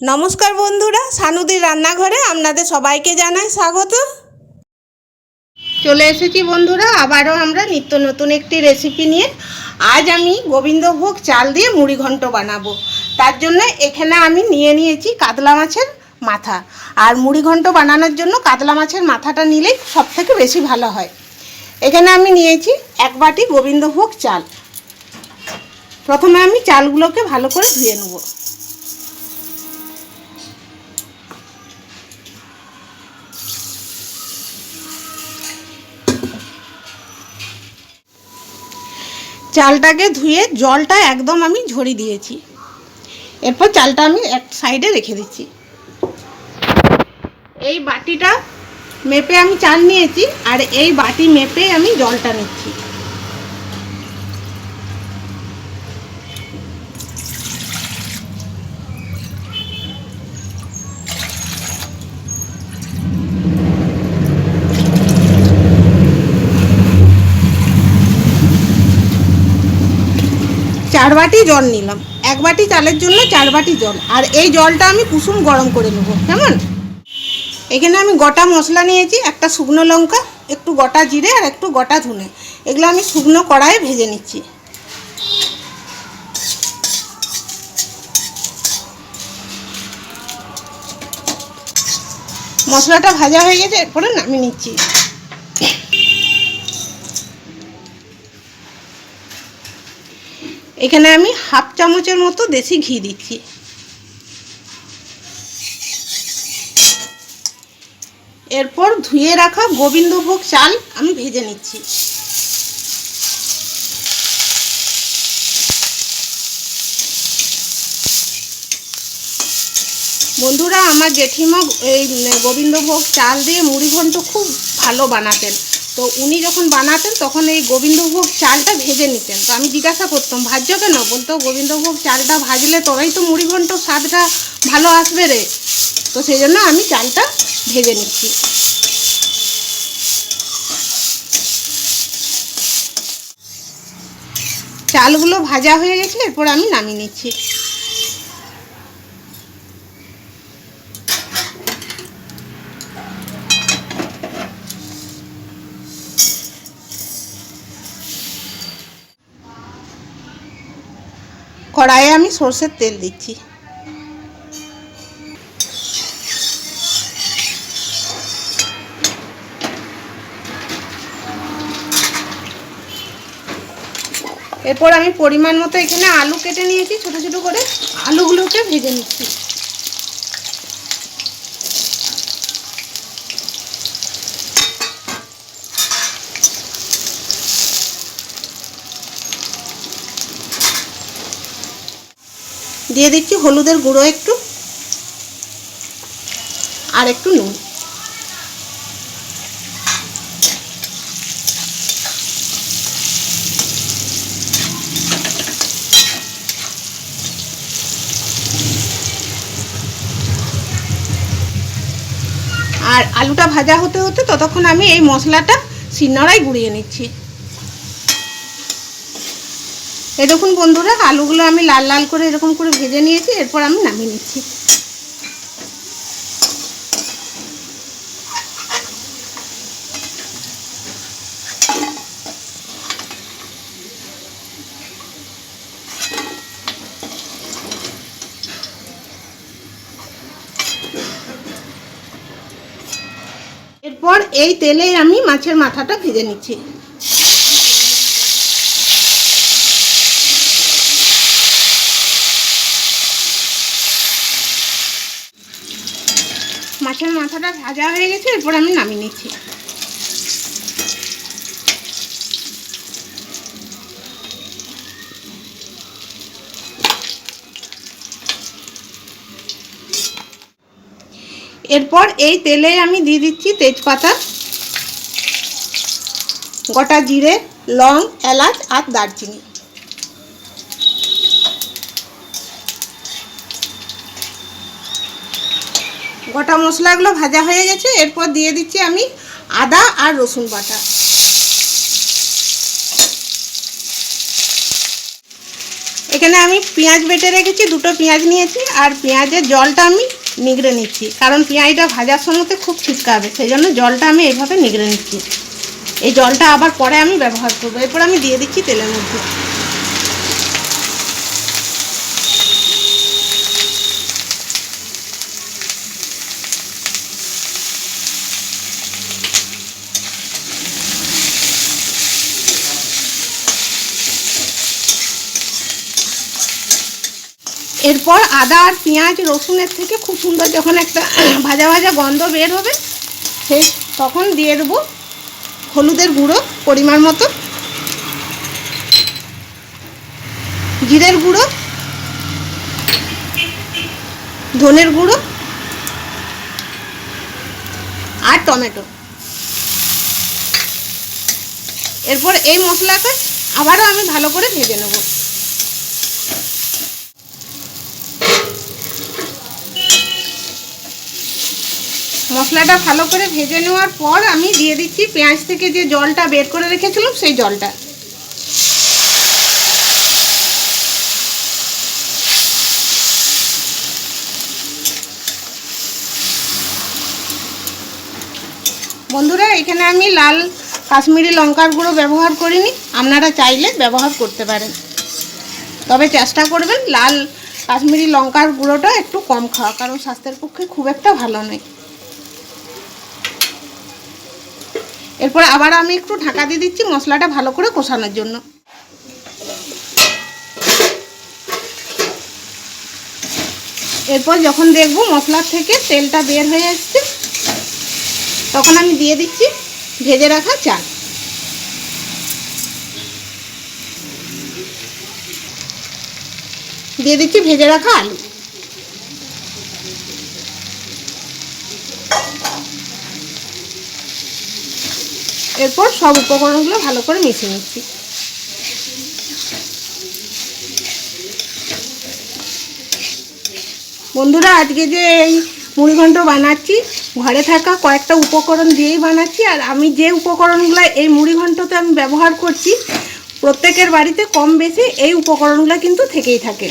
নমস্কার বন্ধুরা, সানুদির রান্নাঘরে আপনাদের সবাইকে জানাই স্বাগত। চলে এসেছি বন্ধুরা, আবারও আমরা নিত্য নতুন একটি রেসিপি নিয়ে। আজ আমি গোবিন্দভোগ চাল দিয়ে মুড়ি ঘন্ট বানাবো। তার জন্য এখানে আমি নিয়ে নিয়েছি কাতলা মাছের মাথা। আর মুড়ি ঘন্ট বানানোর জন্য কাতলা মাছের মাথাটা নিলেই সব থেকে বেশি ভালো হয়। এখানে আমি নিয়েছি এক বাটি গোবিন্দভোগ চাল। প্রথমে আমি চালগুলোকে ভালো করে ধুয়ে নেব। চালটাকে ধুয়ে জলটা একদম আমি ঝরিয়ে দিয়েছি। এরপর চালটা আমি এক সাইডে রেখে দিচ্ছি। এই বাটিটা মেপে আমি চাল নিয়েছি আর এই বাটি মেপে আমি জলটা নিচ্ছি। চার বাটি জল নিলাম। এক বাটি চালের জন্য চার বাটি জল। আর এই জলটা আমি কুসুম গরম করে নেব, কেমন? এখানে আমি গোটা মশলা নিয়েছি, একটা শুকনো লঙ্কা, একটু গোটা জিরে আর একটু গোটা ধুনে। এগুলো আমি শুকনো কড়াইয়ে ভেজে নিচ্ছি। মশলাটা ভাজা হয়ে গেছে, এরপরে নামিয়ে নিচ্ছি। এখানে আমি হাফ চামচের মতো দেশি ঘি দিচ্ছি। এরপর ধুয়ে রাখা গোবিন্দভোগ চাল আমি ভেজে নিচ্ছি। বন্ধুরা, আমার জেঠিমা এই গোবিন্দভোগ চাল দিয়ে মুড়ি ঘন্ট খুব ভালো বানাতেন। তো উনি যখন বানাতেন, তখন এই গোবিন্দভোগ চালটা ভেজে নিতেন। তো আমি জিজ্ঞাসা করতাম ভাজ্য কেন? বলতো, গোবিন্দভোগ চালটা ভাজলে তবেই তো মুড়ি ঘন্ট স্বাদটা ভালো আসবে রে। তো সেই জন্য আমি চালটা ভেজে নিচ্ছি। চালগুলো ভাজা হয়ে গেছে, এরপর আমি নামিয়ে নিচ্ছি। কড়াইয়ে আমি সর্ষের তেল দিচ্ছি। এরপর আমি পরিমাণ মতো এখানে আলু কেটে নিয়েছি, ছোট ছোট করে। আলুগুলোকে ভেজে নিচ্ছি। দিয়ে দিচ্ছি হলুদের গুঁড়ো একটু আর একটু নুন। আর আলুটা ভাজা হতে হতে ততক্ষণ আমি এই মশলাটা শিলনোড়ায় গুঁড়িয়ে নিচ্ছি। দেখুন বন্ধুরা, আলুগুলো আমি লাল লাল করে এরকম করে ভেজে নিয়েছি, এরপর আমি নামিয়ে নিচ্ছি। এরপর এই তেলে আমি মাছের মাথাটা ভেজে নিচ্ছি। মাছের মাথাটা ভাজা হয়ে গেছে, এরপর আমি নামিয়ে নিচ্ছি। এরপর এই তেলে আমি দিয়ে দিচ্ছি তেজপাতা, গোটা জিরে, লং, এলাচ আর দারচিনি। গোটা মশলাগুলো ভাজা হয়ে গেছে, এরপর দিয়ে দিচ্ছি আমি আদা আর রসুন বাটা। এখানে আমি পেঁয়াজ বেটে রেখেছি, দুটো পেঁয়াজ নিয়েছি, আর পেঁয়াজের জলটা আমি নিগড়ে নিচ্ছি, কারণ পেঁয়াজটা ভাজার সময়তে খুব ছিটকাবে সেই জন্য জলটা আমি এইভাবে নিগড়ে নিচ্ছি। এই জলটা আবার পরে আমি ব্যবহার করব, এরপর আমি দিয়ে দিচ্ছি তেলের মধ্যে। এরপর আদা আর পেঁয়াজ, রসুনের থেকে খুব সুন্দর যখন একটা ভাজা ভাজা গন্ধ বের হবে, সেই তখন দিয়ে দেবো হলুদের গুঁড়ো পরিমাণ মতো। জিরের গুঁড়ো, ধনের গুঁড়ো আর টমেটো। এরপর এই মশলাটা আবারও আমি ভালো করে ভেজে নেব। মশলাটা ভালো করে ভেজে নেওয়ার পর আমি দিয়ে দিচ্ছি পেঁয়াজ থেকে যে জলটা বের করে রেখেছিলাম, সেই জলটা। বন্ধুরা, এখানে আমি লাল কাশ্মীরি লঙ্কার গুঁড়ো ব্যবহার করিনি, আপনারা চাইলে ব্যবহার করতে পারেন। তবে চেষ্টা করবেন, লাল কাশ্মীরি লঙ্কার গুঁড়োটা একটু কম খাওয়া, কারণ স্বাস্থ্যের পক্ষে খুব একটা ভালো নয়। এরপর আবার আমি একটু ঢাকা দিয়ে দিচ্ছি মশলাটা ভালো করে কষানোর জন্য। এরপর যখন দেখব মশলার থেকে তেলটা বের হয়ে আসছে, তখন আমি দিয়ে দিচ্ছি ভেজে রাখা চাল দিয়ে দিচ্ছি ভেজে রাখা আলু। এরপর সব উপকরণগুলো ভালো করে মিশিয়ে নিচ্ছি। বন্ধুরা, আজকে যে এই মুড়িঘণ্ট বানাচ্ছি, ঘরে থাকা কয়েকটা উপকরণ দিয়েই বানাচ্ছি, আর আমি যে উপকরণগুলো এই মুড়িঘণ্টতে আমি ব্যবহার করছি, প্রত্যেকের বাড়িতে কম বেশি এই উপকরণগুলো কিন্তু থেকেই থাকে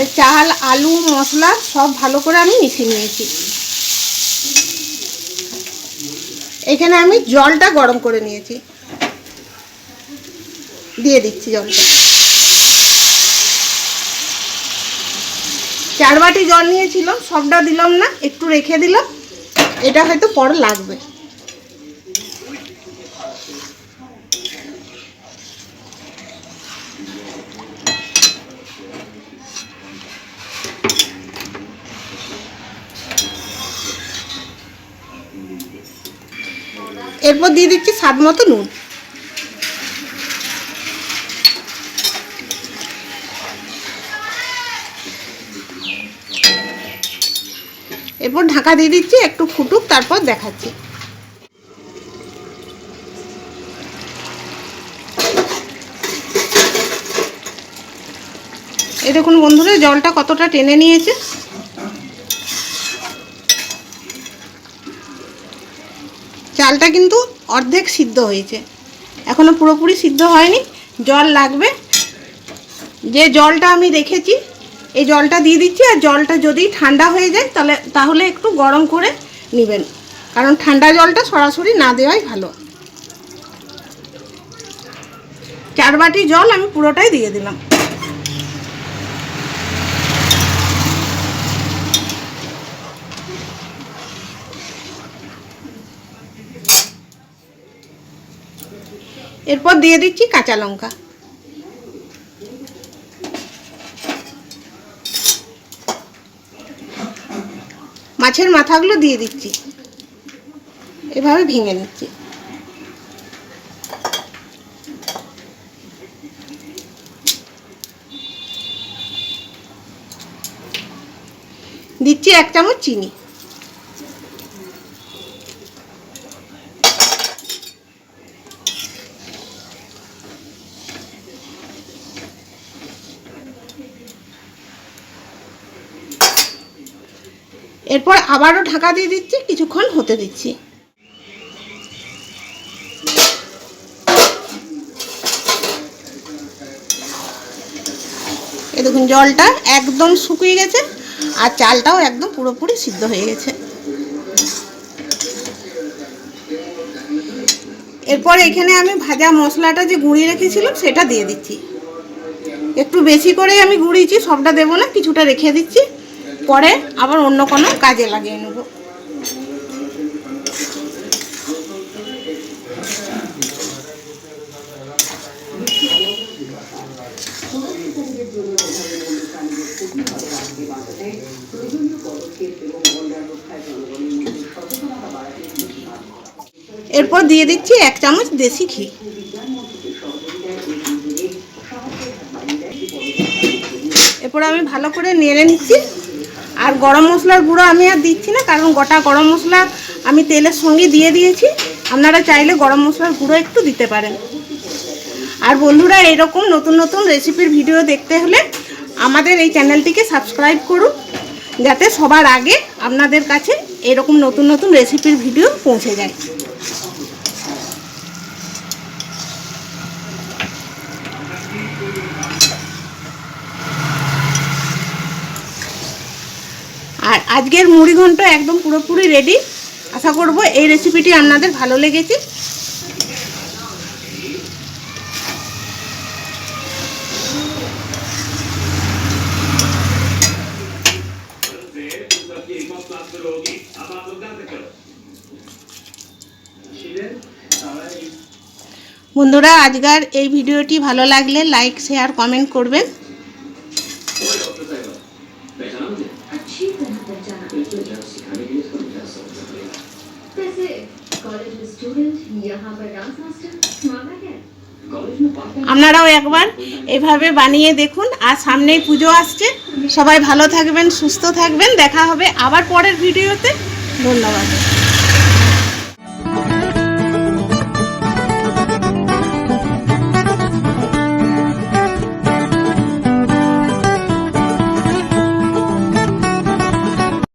এই চাল আলু, মশলা সব ভালো করে আমি মিশিয়ে নিয়েছি। এখানে আমি জলটা গরম করে নিয়েছি। দিয়ে দিচ্ছি জলটা। চার বাটি জল নিয়েছিলাম সবটা দিলাম না, একটু রেখে দিলাম। এটা হয়তো পরে লাগবে। এরপর দিয়ে দিচ্ছি স্বাদ মতো নুন। এরপর ঢাকা দিয়ে দিচ্ছি একটু ফুটুক, তারপর দেখাচ্ছি। এই দেখুন বন্ধুরা, জলটা কতটা টেনে নিয়েছে। চালটা কিন্তু অর্ধেক সিদ্ধ হয়েছে। এখনও পুরোপুরি সিদ্ধ হয়নি, জল লাগবে। যে জলটা আমি রেখেছি, এই জলটা দিয়ে দিচ্ছি, আর জলটা যদি ঠান্ডা হয়ে যায়, তাহলে তাহলে একটু গরম করে নেবেন। কারণ ঠান্ডা জলটা সরাসরি না দেওয়াই ভালো। চার বাটি জল আমি পুরোটাই দিয়ে দিলাম। এরপর দিয়ে দিচ্ছি কাঁচা লঙ্কা। মাছের মাথাগুলো দিয়ে দিচ্ছি। এভাবে ভেঙে নিচ্ছি। দিচ্ছি এক চামচ চিনি। এরপর আবারও ঢাকা দিয়ে দিচ্ছি, কিছুক্ষণ হতে দিচ্ছি। এ দেখুন, জলটা একদম শুকিয়ে গেছে, আর চালটাও একদম পুরোপুরি সিদ্ধ হয়ে গেছে। এরপর এখানে আমি ভাজা মশলাটা যে গুঁড়িয়ে রেখেছিলাম, সেটা দিয়ে দিচ্ছি। একটু বেশি করে আমি গুঁড়িয়েছি, সবটা দেবো না, কিছুটা রেখে দিচ্ছি। পরে আবার অন্য কোনো কাজে লাগিয়ে নেব। এরপর দিয়ে দিচ্ছি এক চামচ দেশি ঘি। এরপর আমি ভালো করে নেড়ে নিচ্ছি। আর গরম মশলার গুঁড়ো আমি আর দিচ্ছি না, কারণ গোটা গরম মশলা আমি তেলের সঙ্গে দিয়ে দিয়েছি। আপনারা চাইলে গরম মশলার গুঁড়ো একটু দিতে পারেন। আর বন্ধুরা, এরকম নতুন নতুন রেসিপির ভিডিও দেখতে হলে আমাদের এই চ্যানেলটিকে সাবস্ক্রাইব করুন, যাতে সবার আগে আপনাদের কাছে এরকম নতুন নতুন রেসিপির ভিডিও পৌঁছে যায়। আজকের মুড়ি ঘন্ট একদম পুরোপুরি রেডি আশা করব এই রেসিপিটি আপনাদের ভালো লেগেছে। বন্ধুরা, আজকের এই ভিডিওটি ভালো লাগলে লাইক শেয়ার কমেন্ট করবেন। আপনারাও একবার এভাবে বানিয়ে দেখুন আর সামনেই পুজো আসছে। সবাই ভালো থাকবেন, সুস্থ থাকবেন। দেখা হবে আবার পরের ভিডিওতে। ধন্যবাদ।